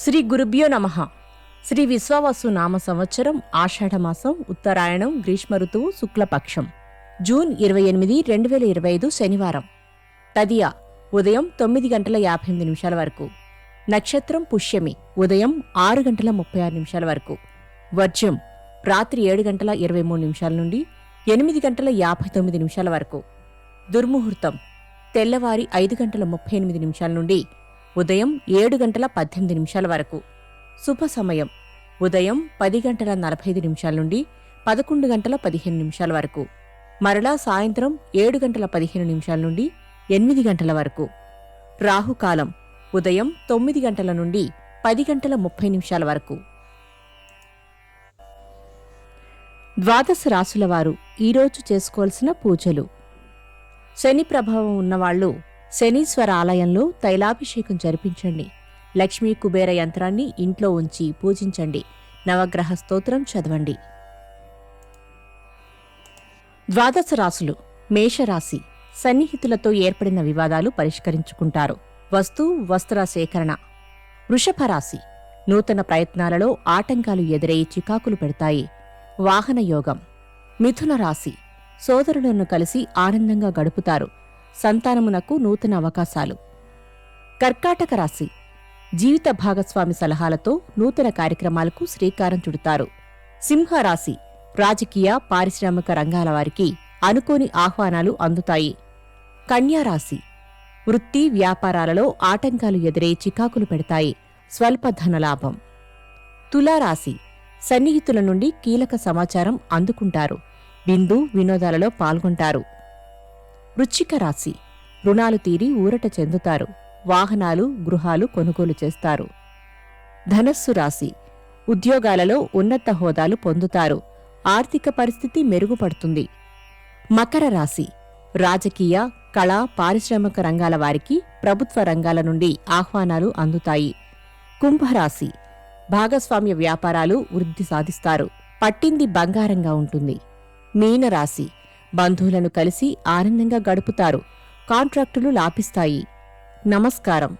శ్రీ గురుభ్యో నమ. శ్రీ విశ్వావసు నామ సంవత్సరం ఆషాఢమాసం ఉత్తరాయణం గ్రీష్మ ఋతువు శుక్లపక్షం. జూన్ ఇరవై ఎనిమిది రెండు వేల ఇరవై ఐదు శనివారం. తదియ ఉదయం తొమ్మిది గంటల యాభై ఎనిమిది నిమిషాల వరకు. నక్షత్రం పుష్యమి ఉదయం ఆరు గంటల ముప్పై ఆరు నిమిషాల వరకు. వర్జ్యం రాత్రి ఏడు గంటల ఇరవై మూడు నిమిషాల నుండి ఎనిమిది గంటల యాభై తొమ్మిది నిమిషాల వరకు. దుర్ముహూర్తం తెల్లవారి ఐదు గంటల ముప్పై ఎనిమిది నిమిషాల నుండి ఉదయం ఏడు గంటల పద్దెనిమిది నిమిషాల వరకు. శుభ సమయం. ఉదయం పది గంటల నలభై ఐదు నిమిషాల నుండి పదకొండు గంటల పదిహేను నిమిషాల వరకు. మరలా సాయంత్రం ఏడు గంటల పదిహేను నిమిషాల నుండి ఎనిమిది గంటల వరకు. రాహుకాలం. ఉదయం తొమ్మిది గంటల నుండి పది గంటల ముప్పై నిమిషాల వరకు. ద్వాదశ రాసుల వారు ఈరోజు చేసుకోవాల్సిన పూజలు. శని ప్రభావం ఉన్నవాళ్ళు శనీశ్వర ఆలయంలో తైలాభిషేకం జరిపించండి. లక్ష్మీ కుబేర యంత్రాన్ని ఇంట్లో ఉంచి పూజించండి. నవగ్రహ స్తోత్రం చదవండి. ద్వాదశ రాశులు మేషరాశి సన్నిహితులతో ఏర్పడిన వివాదాలు పరిష్కరించుకుంటారు. వస్తు వస్త్ర సేకరణ. వృషభ రాశి నూతన ప్రయత్నాలలో ఆటంకాలు ఎదురై చికాకులు పెడతాయి. వాహన యోగం. మిథున రాశి సోదరులను కలిసి ఆనందంగా గడుపుతారు. సంతానమునకు నూతన అవకాశాలు. కర్కాటక రాశి. జీవిత భాగస్వామి సలహాలతో నూతన కార్యక్రమాలకు శ్రీకారం చుడతారు. సింహరాశి. రాజకీయ పారిశ్రామిక రంగాల వారికి అనుకోని ఆహ్వానాలు అందుతాయి. కన్యారాశి వృత్తి వ్యాపారాలలో ఆటంకాలు ఎదురై చికాకులు పెడతాయి. స్వల్ప ధనలాభం తులారాశి సన్నిహితుల నుండి కీలక సమాచారం అందుకుంటారు. విందు వినోదాలలో పాల్గొంటారు. వృశ్చిక రాశి. రుణాలు తీరి ఊరట చెందుతారు. వాహనాలు గృహాలు కొనుగోలు చేస్తారు. ధనస్సు రాశి. ఉద్యోగాలలో ఉన్నత హోదాలు పొందుతారు. ఆర్థిక పరిస్థితి మెరుగుపడుతుంది. మకర రాశి. రాజకీయ కళ పారిశ్రామిక రంగాల వారికి ప్రభుత్వ రంగాల నుండి ఆహ్వానాలు అందుతాయి. కుంభరాశి. భాగస్వామ్య వ్యాపారాలు వృద్ధి సాధిస్తారు. పట్టింది బంగారంగా ఉంటుంది. మీనరాశి. బంధువులను కలిసి ఆనందంగా గడుపుతారు. కాంట్రాక్టులు లాభిస్తాయి. నమస్కారం.